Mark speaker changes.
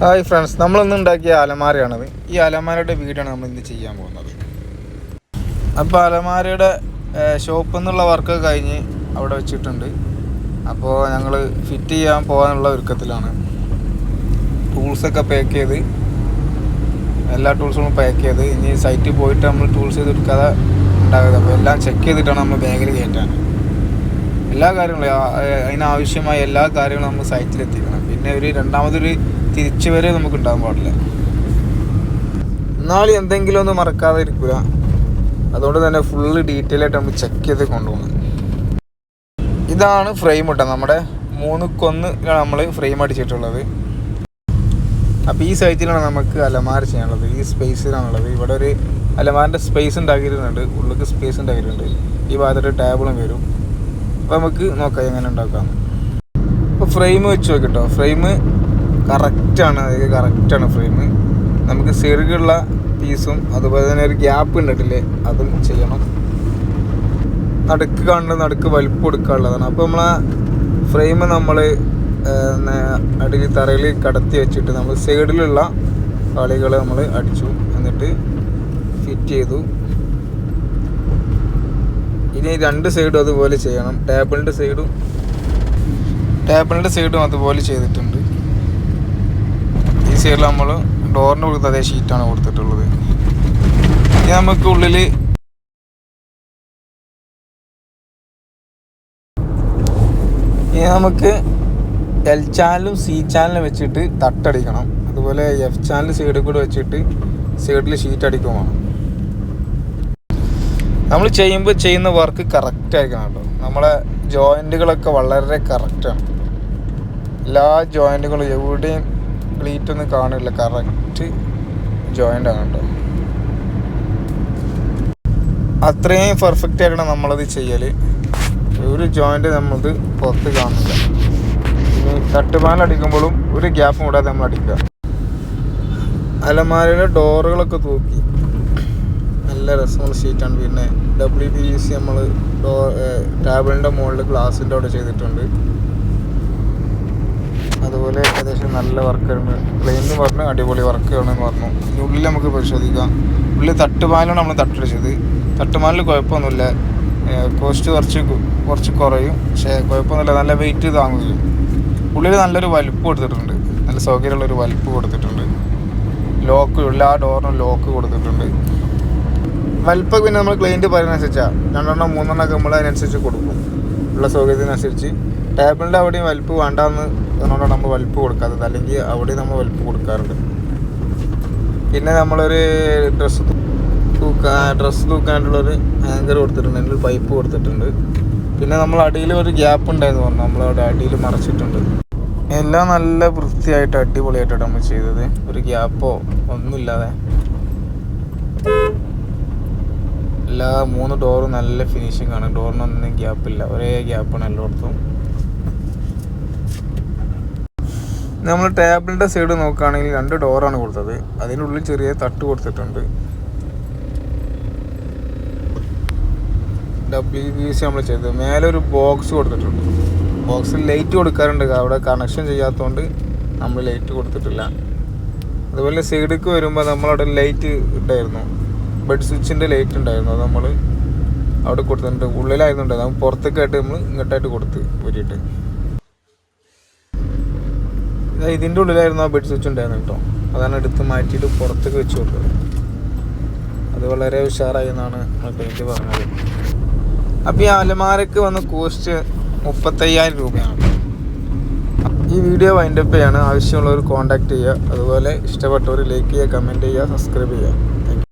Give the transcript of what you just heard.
Speaker 1: Hi friends നമ്മളിന്ന് ഉണ്ടാക്കിയ അലമാരയാണത് ഈ അലമാരയുടെ വീടാണ് നമ്മൾ ഇന്ന് ചെയ്യാൻ പോകുന്നത്. അപ്പോൾ അലമാരയുടെ ഷോപ്പ് എന്നുള്ള വർക്ക് കഴിഞ്ഞ് അവിടെ വെച്ചിട്ടുണ്ട്. അപ്പോൾ ഞങ്ങൾ ഫിറ്റ് ചെയ്യാൻ പോകാനുള്ള ഒരുക്കത്തിലാണ്. ടൂൾസൊക്കെ പാക്ക് ചെയ്ത് എല്ലാ ടൂൾസും പാക്ക് ചെയ്ത് ഇനി സൈറ്റിൽ പോയിട്ട് നമ്മൾ ടൂൾസ് ചെയ്ത് എടുക്കാതെ ഉണ്ടാകുന്നത് അപ്പോൾ എല്ലാം ചെക്ക് ചെയ്തിട്ടാണ് നമ്മൾ ബാഗിൽ കയറ്റാൻ. എല്ലാ കാര്യങ്ങളും അതിനാവശ്യമായ എല്ലാ കാര്യങ്ങളും നമ്മൾ സൈറ്റിൽ എത്തിക്കണം പിന്നെ ഒരു രണ്ടാമതൊരു തിരിച്ചു വരെ നമുക്ക് ഉണ്ടാകാൻ പാടില്ല. എന്നാലും എന്തെങ്കിലും ഒന്ന് മറക്കാതെ ഇരിക്കുക. അതുകൊണ്ട് തന്നെ ഫുള്ള് ഡീറ്റെയിൽ ആയിട്ട് നമ്മൾ ചെക്ക് ചെയ്ത് കൊണ്ടുപോകണം. ഇതാണ് ഫ്രെയിം കേട്ടോ നമ്മുടെ കൊന്ന് നമ്മൾ ഫ്രെയിം അടിച്ചിട്ടുള്ളത്. അപ്പോൾ ഈ സൈറ്റിലാണ് നമുക്ക് അലമാര ചെയ്യാനുള്ളത്. ഈ സ്പേസിലാണുള്ളത് ഇവിടെ ഒരു അലമാരന്റെ സ്പേസ് ഉണ്ടാക്കിയിട്ടുണ്ട്. ഉള്ളിലേക്ക് സ്പേസ് ഉണ്ടാക്കിയിട്ടുണ്ട്. ഈ ഭാഗത്തൊരു ടേബിളും വരും. അപ്പോൾ നമുക്ക് നോക്കാം എങ്ങനെ ഉണ്ടാക്കാം. അപ്പോൾ ഫ്രെയിം വെച്ച് നോക്കിട്ടോ. ഫ്രെയിം കറക്റ്റാണ് അതായത് കറക്റ്റാണ് ഫ്രെയിം നമുക്ക് സെറുകുള്ള പീസും അതുപോലെ തന്നെ ഒരു ഗ്യാപ്പ് ഉണ്ടിട്ടില്ലേ അതും ചെയ്യണം. നടുക്ക് കാണുന്ന നടുക്ക് വലിപ്പം കൊടുക്കാനുള്ളതാണ് അപ്പോൾ നമ്മളെ ഫ്രെയിം നമ്മൾ അടിയിൽ തറയിൽ കടത്തി വെച്ചിട്ട് നമ്മൾ സൈഡിലുള്ള കളികൾ നമ്മൾ അടിച്ചു. എന്നിട്ട് ഫിറ്റ് ചെയ്തു. ഇനി രണ്ട് സൈഡും അതുപോലെ ചെയ്യണം. ടേബിളിന്റെ സൈഡും ടേബിളിന്റെ സൈഡും അതുപോലെ ചെയ്തിട്ടുണ്ട്. ഈ സൈഡിൽ നമ്മൾ ഡോറിന് കൊടുത്ത അതേ ഷീറ്റാണ് കൊടുത്തിട്ടുള്ളത്. ഇനി നമുക്ക് ഉള്ളിൽ ഇനി നമുക്ക് എൽ ചാനലും സി ചാനലും വെച്ചിട്ട് തട്ടടിക്കണം. അതുപോലെ എഫ് ചാനൽ സൈഡിൽ കൂടെ വെച്ചിട്ട് സൈഡിൽ ഷീറ്റ് അടിക്കുമാണ് നമ്മൾ ചെയ്യുമ്പോൾ ചെയ്യുന്ന വർക്ക് കറക്റ്റ് ആയിരിക്കണം കേട്ടോ. നമ്മളെ ജോയിന്റുകളൊക്കെ വളരെ കറക്റ്റാണ് എല്ലാ ജോയിന്റുകളും എവിടെയും പ്ലീറ്റ് ഒന്നും കാണില്ല. കറക്റ്റ് ജോയിന്റ് ആണ് കേട്ടോ. അത്രയും പെർഫെക്റ്റ് ആയിട്ടാണ് നമ്മളത് ചെയ്യൽ ഒരു ജോയിന്റ് നമ്മളത് പുറത്ത് കാണില്ല. ഇനി തട്ടുപാൻ അടിക്കുമ്പോഴും ഒരു ഗ്യാപ്പും കൂടാതെ നമ്മൾ അടിക്കുക. അലമാരയിലെ ഡോറുകളൊക്കെ തൂക്കി. നല്ല രസമുള്ള ഷീറ്റാണ് പിന്നെ ഡബ്ല്യു പി സി നമ്മൾ ഡോ ടേബിളിന്റെ മുകളിൽ ഗ്ലാസിന്റെ അവിടെ ചെയ്തിട്ടുണ്ട്. അതുപോലെ ഏകദേശം നല്ല വർക്കാണ് പ്ലെയിൻ പറഞ്ഞു അടിപൊളി വർക്കാണെന്ന് പറഞ്ഞു. ഉള്ളിൽ നമുക്ക് പരിശോധിക്കാം. ഉള്ളിൽ തട്ടുപാലാണ് നമ്മൾ തട്ടടിച്ചത്. തട്ടുപാലിൽ കുഴപ്പമൊന്നുമില്ല. കോസ്റ്റ് കുറച്ച് കുറച്ച് കുറയും. പക്ഷേ കുഴപ്പമൊന്നുമില്ല. നല്ല വെയിറ്റ് താങ്ങുകയും. ഉള്ളിൽ നല്ലൊരു വലുപ്പ് കൊടുത്തിട്ടുണ്ട്. നല്ല സൗകര്യമുള്ളൊരു വലിപ്പ് കൊടുത്തിട്ടുണ്ട്. ലോക്ക് ഉള്ള ആ ഡോറിനും ലോക്ക് കൊടുത്തിട്ടുണ്ട്. വലിപ്പം പിന്നെ നമ്മൾ ക്ലൈന്റ് പറയുന്നതനുസരിച്ചാണ് രണ്ടെണ്ണം മൂന്നെണ്ണം ഒക്കെ നമ്മൾ അതിനനുസരിച്ച് കൊടുക്കും. ഉള്ള സൗകര്യത്തിനനുസരിച്ച്. ടേബിളിന്റെ അവിടെയും വലിപ്പ് വേണ്ടാന്ന് അതുകൊണ്ടാണ് നമ്മൾ വലിപ്പ് കൊടുക്കാത്തത്. അല്ലെങ്കിൽ അവിടെയും നമ്മൾ വലിപ്പ് കൊടുക്കാറുണ്ട്. പിന്നെ നമ്മളൊരു ഡ്രസ്സ് തൂക്കാൻ ഡ്രസ്സ് തൂക്കാനായിട്ടുള്ളൊരു ആങ്കർ കൊടുത്തിട്ടുണ്ട്. അതിന്റെ പൈപ്പ് കൊടുത്തിട്ടുണ്ട്. പിന്നെ നമ്മൾ അടിയിൽ ഒരു ഗ്യാപ്പ് ഉണ്ടായിരുന്നു പറഞ്ഞു. നമ്മളവിടെ അടിയിൽ മറച്ചിട്ടുണ്ട്. എല്ലാം നല്ല വൃത്തിയായിട്ട് അടിപൊളിയായിട്ടാണ് നമ്മൾ ചെയ്തത്. ഒരു ഗ്യാപ്പോ ഒന്നുമില്ലാതെ. എല്ലാ മൂന്ന് ഡോറും നല്ല ഫിനിഷിംഗ് ആണ്. ഡോറിനൊന്നും ഗ്യാപ്പില്ല ഒരേ ഗ്യാപ്പാണ് എല്ലായിടത്തും. നമ്മൾ ടേബിളിന്റെ സൈഡ് നോക്കുകയാണെങ്കിൽ രണ്ട് ഡോറാണ് കൊടുത്തത്. അതിനുള്ളിൽ ചെറിയ തട്ട് കൊടുത്തിട്ടുണ്ട്. ഡബ്ല്യു ബി സി നമ്മൾ ചെയ്തത്. മേലെ ഒരു ബോക്സ് കൊടുത്തിട്ടുണ്ട്. ബോക്സിൽ ലൈറ്റ് കൊടുക്കാറുണ്ട്. അവിടെ കണക്ഷൻ ചെയ്യാത്തതുകൊണ്ട് നമ്മൾ ലൈറ്റ് കൊടുത്തിട്ടില്ല. അതുപോലെ സൈഡിലേക്ക് വരുമ്പോൾ നമ്മളവിടെ ലൈറ്റ് ഉണ്ടായിരുന്നു ബെഡ് സ്വിച്ചിന്റെ ലൈറ്റ് ഉണ്ടായിരുന്നു. അത് നമ്മൾ അവിടെ കൊടുത്തിട്ടുണ്ട് ഉള്ളിലായിരുന്നു നമ്മൾ പുറത്തേക്കായിട്ട് നമ്മൾ ഇങ്ങോട്ടായിട്ട് കൊടുത്ത് ഊരിയിട്ട്. ഇതാ ഇതിന്റെ ഉള്ളിലായിരുന്നു ആ ബെഡ് സ്വിച്ച് ഉണ്ടായിരുന്നു കേട്ടോ. അതാണ് എടുത്ത് മാറ്റിയിട്ട് പുറത്തേക്ക് വെച്ച് കൊടുത്തത്. അത് വളരെ ഉഷാറായി എന്നാണ് പെയിന്റ് പറഞ്ഞത്. അപ്പോൾ ഈ അലമാരക്ക് വന്ന കോസ്റ്റ് മുപ്പത്തയ്യായിരം രൂപയാണ്. ഈ വീഡിയോ വൈൻഡപ്പ് ചെയ്യാണ്. ആവശ്യമുള്ളവർ കോൺടാക്ട് ചെയ്യുക. അതുപോലെ ഇഷ്ടപ്പെട്ടവർ ലൈക്ക് ചെയ്യുക കമന്റ് ചെയ്യുക സബ്സ്ക്രൈബ് ചെയ്യുക.